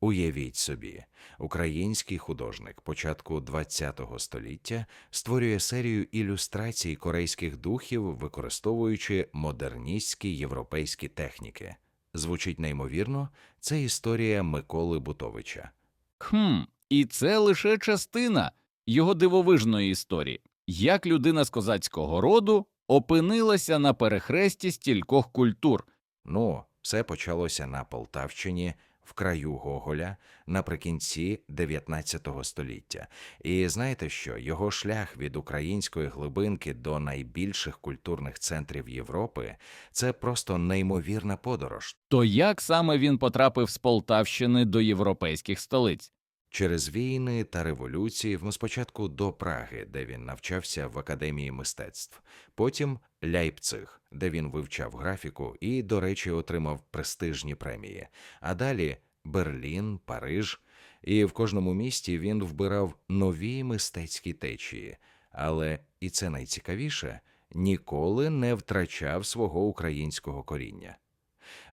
Уявіть собі, український художник початку ХХ століття створює серію ілюстрацій корейських духів, використовуючи модерністські європейські техніки. Звучить неймовірно, це історія Миколи Бутовича. Хм, і це лише частина його дивовижної історії. Як людина з козацького роду опинилася на перехресті стількох культур. Ну, все почалося на Полтавщині, в краю Гоголя, наприкінці 19 століття. І знаєте що? Його шлях від української глибинки до найбільших культурних центрів Європи це просто неймовірна подорож. То як саме він потрапив з Полтавщини до європейських столиць? Через війни та революції, ну, спочатку до Праги, де він навчався в академії мистецтв, потім Ляйпциг, де він вивчав графіку і, до речі, отримав престижні премії. А далі Берлін, Париж. І в кожному місті він вбирав нові мистецькі течії. Але і це найцікавіше ніколи не втрачав свого українського коріння.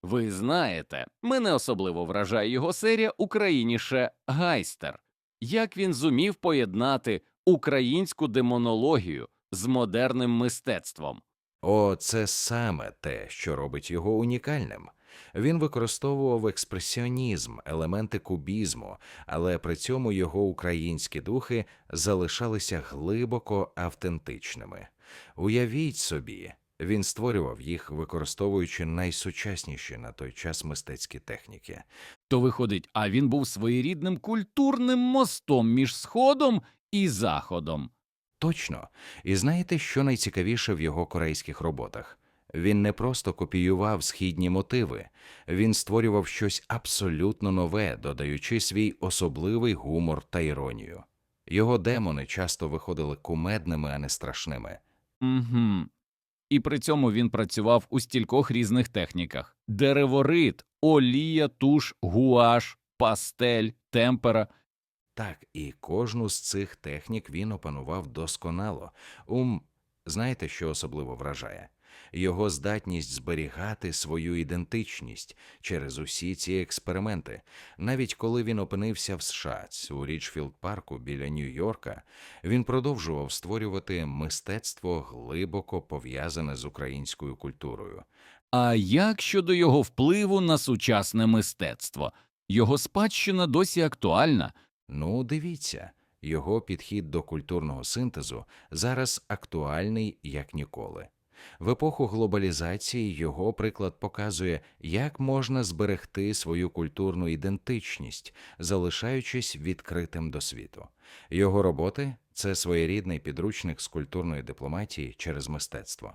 Ви знаєте, мене особливо вражає його серія Україніше Гайстер. Як він зумів поєднати українську демонологію з модерним мистецтвом? О, це саме те, що робить його унікальним. Він використовував експресіонізм, елементи кубізму, але при цьому його українські духи залишалися глибоко автентичними. Уявіть собі, він створював їх, використовуючи найсучасніші на той час мистецькі техніки. То виходить, а він був своєрідним культурним мостом між Сходом і Заходом. Точно. І знаєте, що найцікавіше в його корейських роботах? Він не просто копіював східні мотиви, він створював щось абсолютно нове, додаючи свій особливий гумор та іронію. Його демони часто виходили кумедними, а не страшними. Угу. І при цьому він працював у стількох різних техніках: дереворит, олія, туш, гуаш, пастель, темпера. Так, і кожну з цих технік він опанував досконало. Ум, знаєте, що особливо вражає? Його здатність зберігати свою ідентичність через усі ці експерименти. Навіть коли він опинився в США, у Річфілд парку біля Нью-Йорка, він продовжував створювати мистецтво глибоко пов'язане з українською культурою. А як щодо його впливу на сучасне мистецтво? Його спадщина досі актуальна. Ну, дивіться, його підхід до культурного синтезу зараз актуальний як ніколи. В епоху глобалізації його приклад показує, як можна зберегти свою культурну ідентичність, залишаючись відкритим до світу. Його роботи це своєрідний підручник з культурної дипломатії через мистецтво.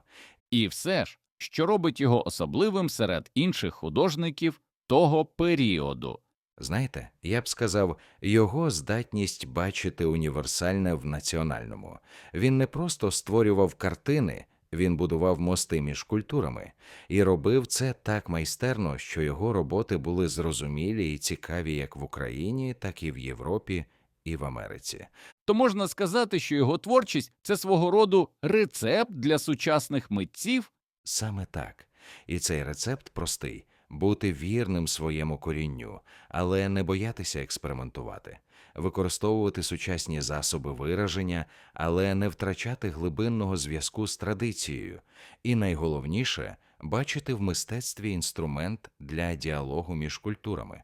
І все ж, що робить його особливим серед інших художників того періоду. Знаєте, я б сказав, його здатність бачити універсальне в національному. Він не просто створював картини, він будував мости між культурами і робив це так майстерно, що його роботи були зрозумілі і цікаві як в Україні, так і в Європі і в Америці. То можна сказати, що його творчість це свого роду рецепт для сучасних митців. Саме так. І цей рецепт простий бути вірним своєму корінню, але не боятися експериментувати, використовувати сучасні засоби вираження, але не втрачати глибинного зв'язку з традицією, і найголовніше бачити в мистецтві інструмент для діалогу між культурами.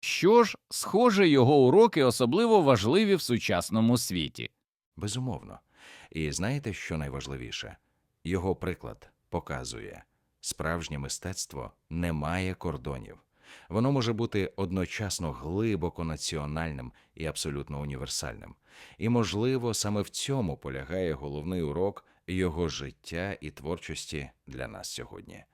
Що ж, схоже, його уроки особливо важливі в сучасному світі. Безумовно. І знаєте, що найважливіше? Його приклад показує справжнє мистецтво не має кордонів. Воно може бути одночасно глибоко національним і абсолютно універсальним. І, можливо, саме в цьому полягає головний урок його життя і творчості для нас сьогодні.